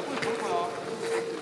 会口吐啊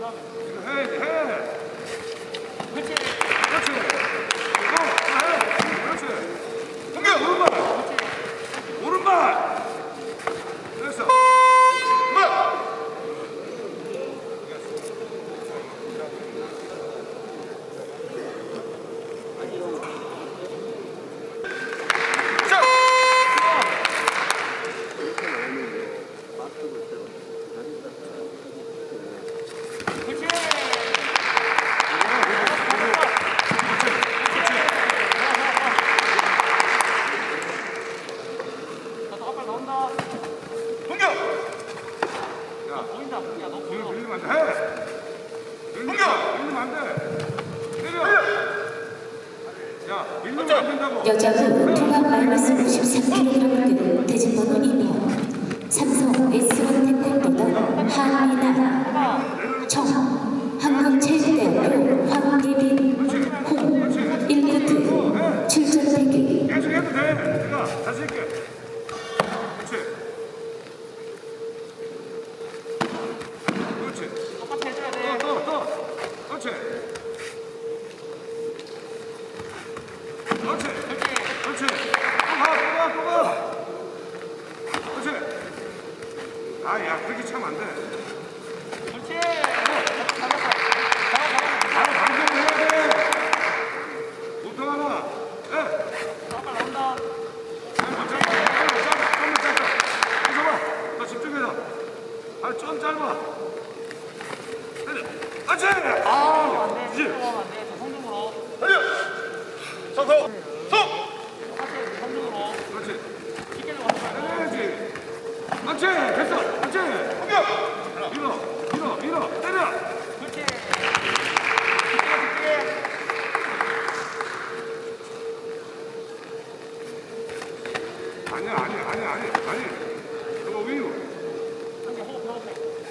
Hey, hey! 여자부 통합 마이너스 93kg급 대진번호 2번 삼성 S1 택택보다 하미나 아, 좀 짧아. 아치! 아, 안 돼. 안 돼. 성중으로. 달려. 성성. 성! 성중으로. 그렇지. 키게는 와야지. 맞지? 됐어. 맞지? 공격! 밀어. 밀어. 밀어. 때려. 그렇지. 아니야 아니야 아니야 아니야 아니야 저거 위로 그렇지.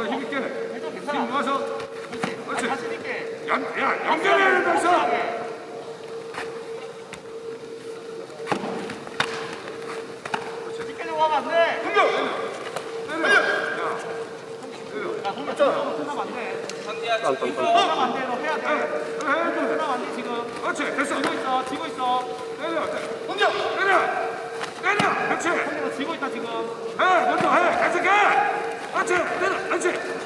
더 힘있게 지금 와서. 그렇지. 연, 야, 연결해야 된다 어, 어, 그렇지. 됐어. 지고 있어 지고 있어. 내려 혼자. 내려. 내려. 그렇지. 혼자 지고 있다 지금. 해 먼저 해. 계속해. 그렇지 내려 그렇지.